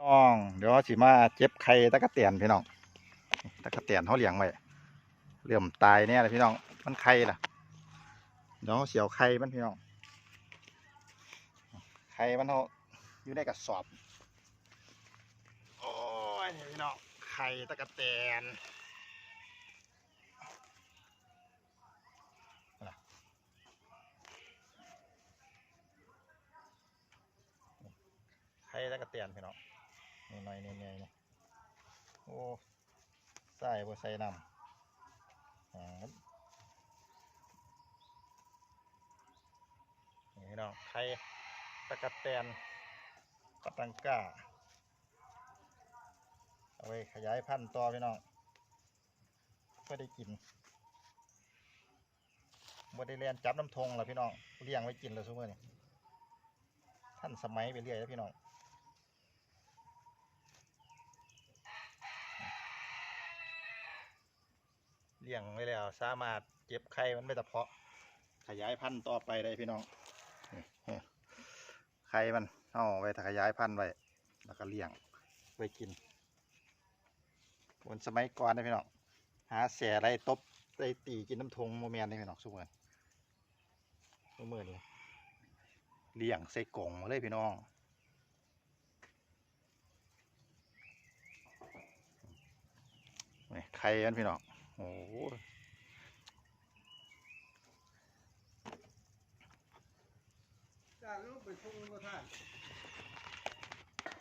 น้อง เดี๋ยวสิมาเจ็บไข่ตะกะเตียนพี่น้องตะกะเตียนเขาเลี้ยงไว้เริ่มตายเนี่ยเลยพี่น้อง มันไข่ล่ะเดี๋ยวเสียวไข่มันพี่น้อง ไข่มันเขาอยู่ในกระสอบ โอ้ยพี่น้อง ไข่ตะกะเตียนไข่ตะกะเตียนพี่น้อง หน่อยนี่ไงนี่โอ้ใส่บ่ใส่น้ำอ่านี่พี่น้องไข่ตะกะแตนกะตังก้าเอาไว้ขยายพันธุ์ต่อพี่น้องเพื่อได้กินบ่ได้เรียนจับน้ำทงแล้วพี่น้องเลี้ยงไว้กินแล้วซุมื้อนี้ท่านสมัยไปเรื่อยแล้วพี่น้อง ลี้ยงไว้แล้ว สามารถเก็บไข่มันไม่ตะเพาะ ขยายพันธุ์ต่อไปได้พี่น้องไข่มันเอาไว้ขยายพันธุ์ไว้แล้วก็เลี้ยงไว้กินบนสมัยก่อนนะพี่น้องหาแส่ไรตบไรตีกินน้ำทงโมเมนนี่พี่น้องสุกเมือนสุกเมือนี่เลี้ยงใส่กล่องมาเลยพี่น้องไข่มันพี่น้อง โอ้โหจากลูกไปทุ่งก็ท่าน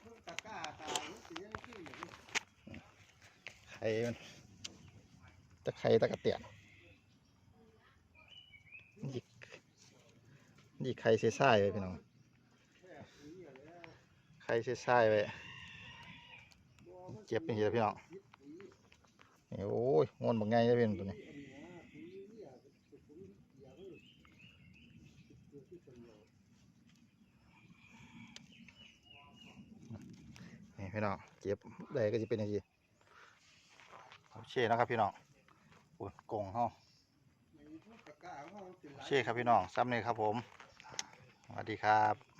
ลูกตะก้าตาลูกสียังขี้อยู่นี่ไข่มันตะไคร่ตะกะเตียนนี่นี่ไข่เสียไส้ไว้พี่น้องแค่สีอยู่แล้วไข่เสียไส้ไว้บัวมันเจ็บอย่างนี้แล้วพี่น้อง นี่โอ้ยงอนบักไงเลยพี่น้เป็นตัวที่เป็นเหลืองนี่พี่น้องเจ็บได้ก็จะเป็นอย่างนี้โอเคนะครับพี่น้องปวดกงเฮาในลูกตะกร้าของเราโอลายเคครับพี่น้องซ้ำเลยครับผมสวัสดีครับ